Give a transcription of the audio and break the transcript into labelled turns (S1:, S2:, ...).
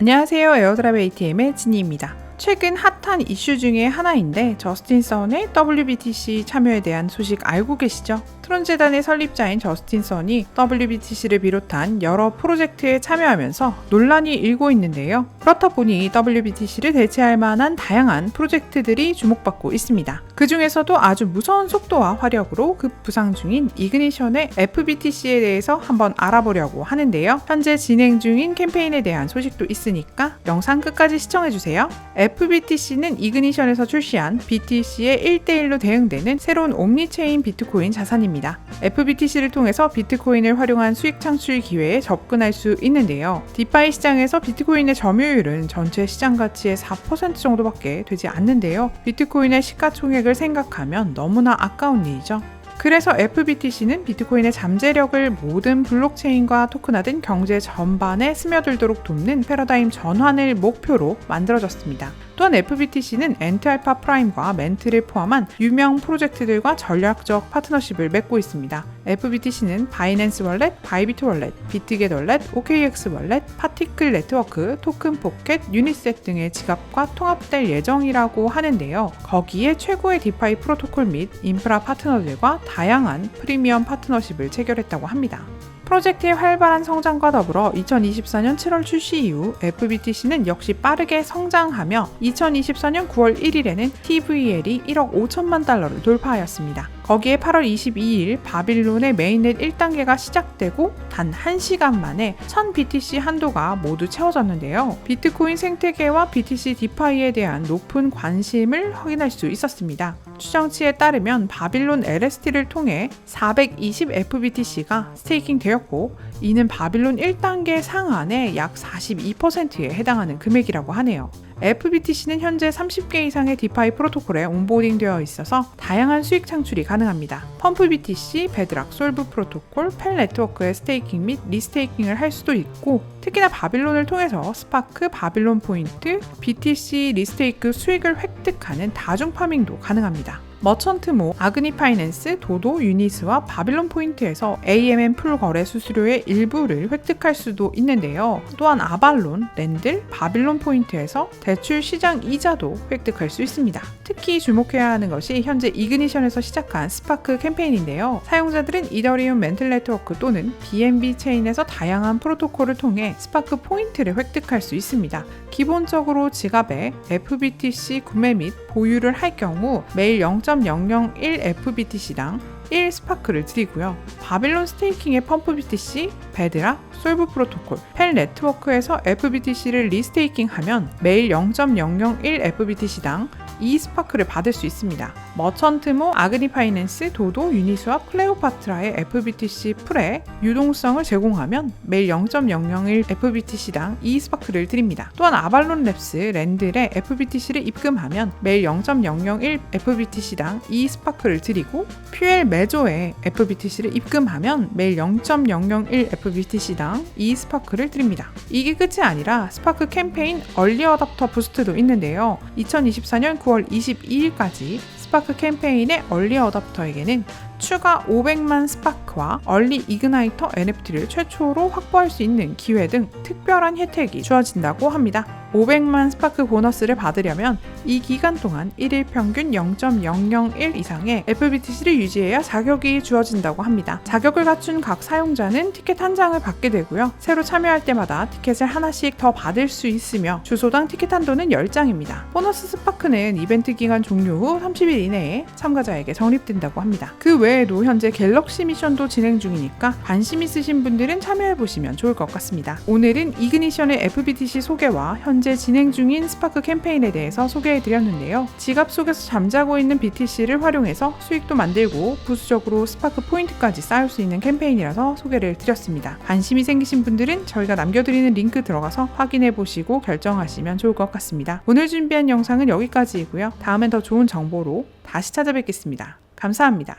S1: 안녕하세요. 에어드랍 ATM의 진희입니다. 최근 핫한 이슈 중에 하나인데 저스틴 선의 WBTC 참여에 대한 소식 알고 계시죠? 트론 재단의 설립자인 저스틴 선이 WBTC를 비롯한 여러 프로젝트에 참여하면서 논란이 일고 있는데요. 그렇다 보니 WBTC를 대체할 만한 다양한 프로젝트들이 주목받고 있습니다. 그 중에서도 아주 무서운 속도와 화력으로 급부상 중인 이그니션의 FBTC에 대해서 한번 알아보려고 하는데요. 현재 진행 중인 캠페인에 대한 소식도 있으니까 영상 끝까지 시청해주세요. FBTC는 이그니션에서 출시한 BTC의 1대1로 대응되는 새로운 옴니체인 비트코인 자산입니다. FBTC를 통해서 비트코인을 활용한 수익 창출 기회에 접근할 수 있는데요. 디파이 시장에서 비트코인의 점유율은 전체 시장 가치의 4% 정도밖에 되지 않는데요. 비트코인의 시가총액을 생각하면 너무나 아까운 일이죠. 그래서 FBTC는 비트코인의 잠재력을 모든 블록체인과 토큰화된 경제 전반에 스며들도록 돕는 패러다임 전환을 목표로 만들어졌습니다. 또한 FBTC는 엔트알파 프라임과 멘트를 포함한 유명 프로젝트들과 전략적 파트너십을 맺고 있습니다. FBTC는 바이낸스 월렛, 바이비트 월렛, 비트겟 월렛, OKX 월렛, 파티클 네트워크, 토큰 포켓, 유니셋 등의 지갑과 통합될 예정이라고 하는데요. 거기에 최고의 디파이 프로토콜 및 인프라 파트너들과 다양한 프리미엄 파트너십을 체결했다고 합니다. 프로젝트의 활발한 성장과 더불어 2024년 7월 출시 이후 FBTC는 역시 빠르게 성장하며 2024년 9월 1일에는 TVL이 1억 5천만 달러를 돌파하였습니다. 거기에 8월 22일 바빌론의 메인넷 1단계가 시작되고 단 1시간 만에 1000BTC 한도가 모두 채워졌는데요. 비트코인 생태계와 BTC 디파이에 대한 높은 관심을 확인할 수 있었습니다. 추정치에 따르면 바빌론 LST를 통해 420FBTC가 스테이킹 되었고 이는 바빌론 1단계 상한의 약 42%에 해당하는 금액이라고 하네요. FBTC는 현재 30개 이상의 디파이 프로토콜에 온보딩 되어 있어서 다양한 수익 창출이 가능합니다. 펌프 BTC, 베드락, 솔브 프로토콜, 펠 네트워크의 스테이킹 및 리스테이킹을 할 수도 있고 특히나 바빌론을 통해서 스파크, 바빌론 포인트, BTC 리스테이크 수익을 획득하는 다중 파밍도 가능합니다. 머천트모, 아그니 파이낸스, 도도, 유니스와 바빌론 포인트에서 AMM 풀 거래 수수료의 일부를 획득할 수도 있는데요. 또한 아발론, 랜들, 바빌론 포인트에서 대출 시장 이자도 획득할 수 있습니다. 특히 주목해야 하는 것이 현재 이그니션에서 시작한 스파크 캠페인인데요. 사용자들은 이더리움 멘틀 네트워크 또는 BNB 체인에서 다양한 프로토콜을 통해 스파크 포인트를 획득할 수 있습니다. 기본적으로 지갑에 FBTC 구매 및 보유를 할 경우 매일 0. 0.001 FBTC당 1 스파크를 드리고요. 바빌론 스테이킹의 펌프 BTC, 베드락, 솔브 프로토콜, 펠 네트워크에서 FBTC를 리스테이킹 하면 매일 0.001 FBTC당 2 스파크를 받을 수 있습니다. 머천트모, 아그니 파이낸스, 도도, 유니스와 클레오파트라의 FBTC 풀에 유동성을 제공하면 매일 0.001 FBTC당 2 스파크를 드립니다. 또한 아발론 랩스, 랜들의 FBTC를 입금하면 매일 0.001 FBTC당 2 스파크를 드리고 퓨엘 메조에 FBTC를 입금하면 매일 0.001 FBTC당 2 스파크를 드립니다. 이게 끝이 아니라 스파크 캠페인 얼리 어답터 부스트도 있는데요. 2024년 9월 22일까지 스파크 캠페인의 얼리 어답터에게는 추가 500만 스파크와 얼리 이그나이터 NFT를 최초로 확보할 수 있는 기회 등 특별한 혜택이 주어진다고 합니다. 500만 스파크 보너스를 받으려면 이 기간 동안 1일 평균 0.001 이상의 FBTC를 유지해야 자격이 주어진다고 합니다. 자격을 갖춘 각 사용자는 티켓 한 장을 받게 되고요. 새로 참여할 때마다 티켓을 하나씩 더 받을 수 있으며 주소당 티켓 한도는 10장입니다. 보너스 스파크는 이벤트 기간 종료 후 30일 이내에 참가자에게 적립된다고 합니다. 그 외에도 현재 갤럭시 미션도 진행 중이니까 관심 있으신 분들은 참여해 보시면 좋을 것 같습니다. 오늘은 이그니션의 FBTC 소개와 현재 진행 중인 스파크 캠페인에 대해서 소개해 드렸는데요. 지갑 속에서 잠자고 있는 BTC를 활용해서 수익도 만들고 부수적으로 스파크 포인트까지 쌓을 수 있는 캠페인이라서 소개를 드렸습니다. 관심이 생기신 분들은 저희가 남겨드리는 링크 들어가서 확인해 보시고 결정하시면 좋을 것 같습니다. 오늘 준비한 영상은 여기까지이고요. 다음엔 더 좋은 정보로 다시 찾아뵙겠습니다. 감사합니다.